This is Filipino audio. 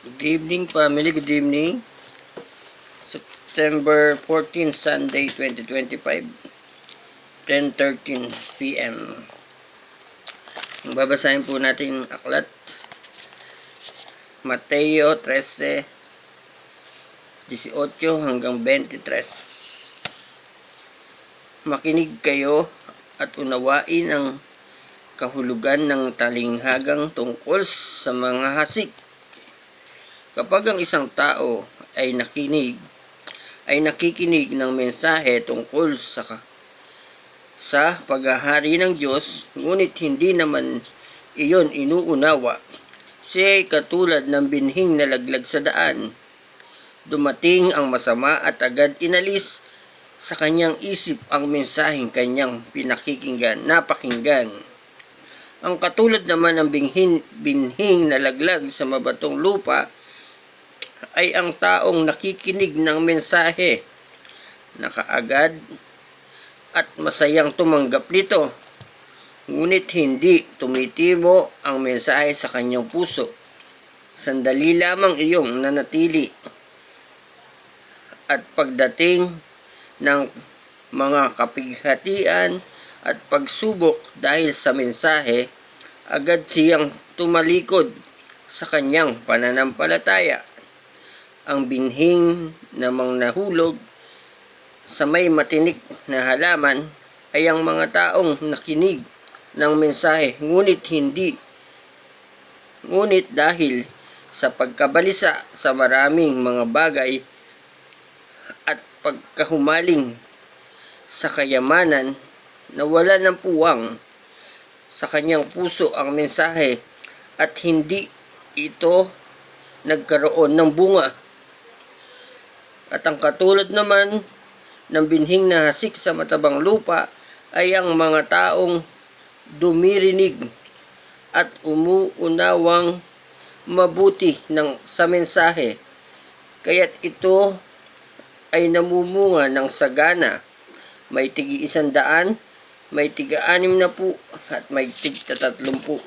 Good evening family, good evening. September 14, Sunday 2025. 10.13 p.m. Babasahin po natin aklat. Mateo 13, 18 hanggang 23. Makinig kayo at unawain ang kahulugan ng talinghagang tungkol sa mga hasik Kapag ang isang tao ay nakinig, ay nakikinig ng mensahe tungkol sa sa paghahari ng Diyos, ngunit hindi naman iyon inuunawa, siya ay katulad ng binhing nalaglag sa daan. Dumating ang masama at agad inalis sa kanyang isip ang mensaheng kanyang pinakikinggan, napakinggan. Ang katulad naman ng binhin, binhing nalaglag sa mabatong lupa ay ang taong nakikinig ng mensahe na kaagad at masayang tumanggap nito. Ngunit hindi tumitimo ang mensahe sa kanyang puso. Sandali lamang iyong nanatili at pagdating ng mga kapighatian at pagsubok dahil sa mensahe, agad siyang tumalikod sa kanyang pananampalataya ang binhing namang nahulog sa may matinik na halaman ay ang mga taong nakinig ng mensahe. Ngunit hindi. Ngunit dahil sa pagkabalisa sa maraming mga bagay at pagkahumaling sa kayamanan nawala ng puwang sa kanyang puso ang mensahe at hindi ito nagkaroon ng bunga at ang katulad naman ng binhing na hasik sa matabang lupa ay ang mga taong dumirinig at umuunawang mabuti ng sa mensahe. Kaya't ito ay namumunga ng sagana. May tigi isang daan, may tiga anim na po, at may tig po.